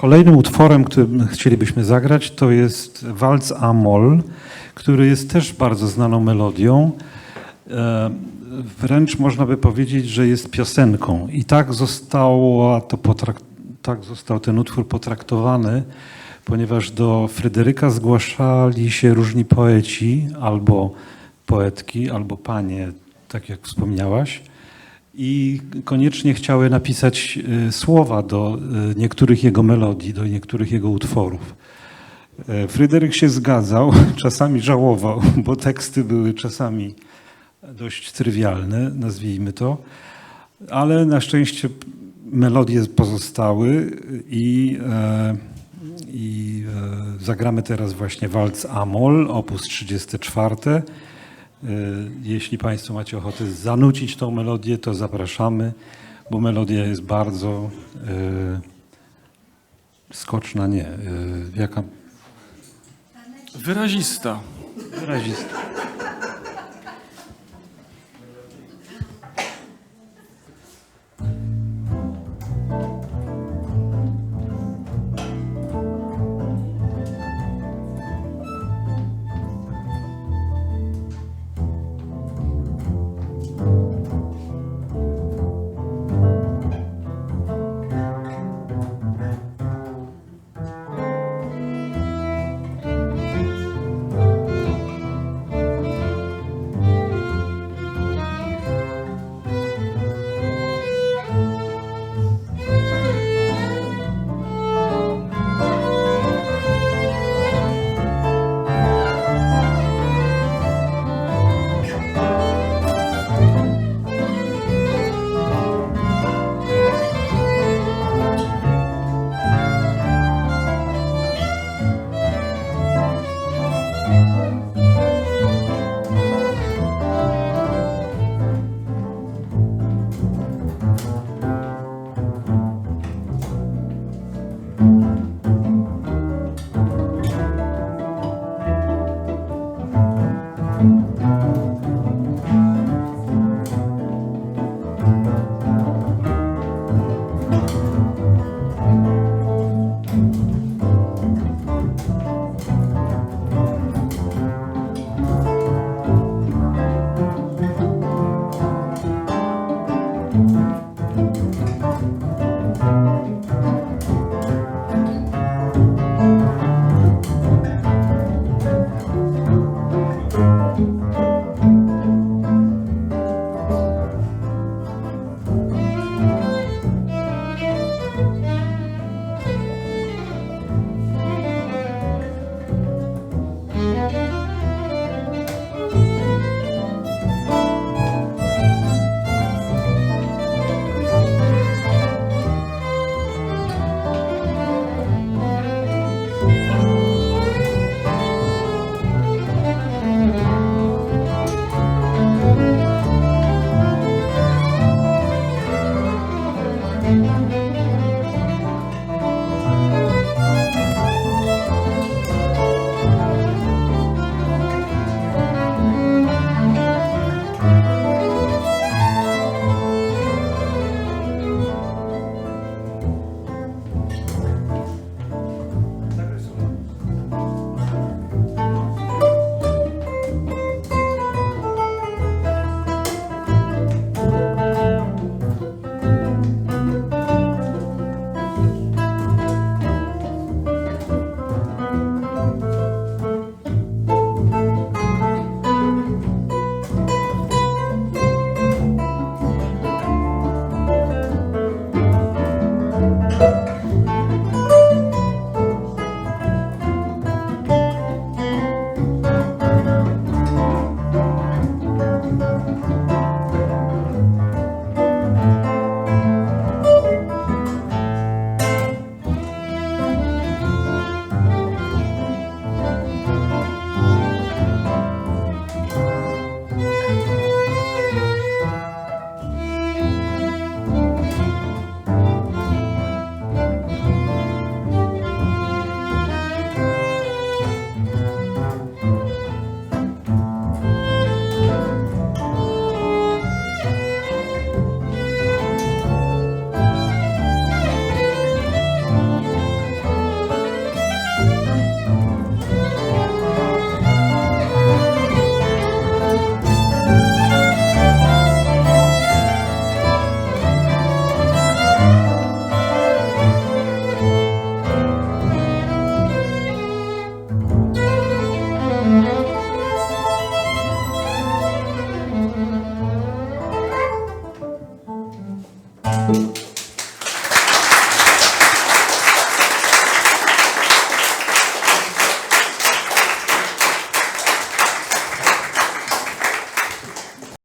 Kolejnym utworem, którym chcielibyśmy zagrać, to jest Walc Amol, który jest też bardzo znaną melodią. E, Wręcz można by powiedzieć, że jest piosenką. I tak, została to tak został ten utwór potraktowany, ponieważ do Fryderyka zgłaszali się różni poeci, albo poetki, albo panie, tak jak wspomniałaś i koniecznie chciały napisać e, słowa do e, niektórych jego melodii, do niektórych jego utworów. E, Fryderyk się zgadzał, czasami żałował, bo teksty były czasami dość trywialne, nazwijmy to, ale na szczęście melodie pozostały i, i zagramy teraz właśnie walc Amol, opus 34. E, Jeśli Państwo macie ochotę zanucić tą melodię, to zapraszamy, bo melodia jest bardzo e, skoczna, nie, e, jaka Wyrazista. wyrazista.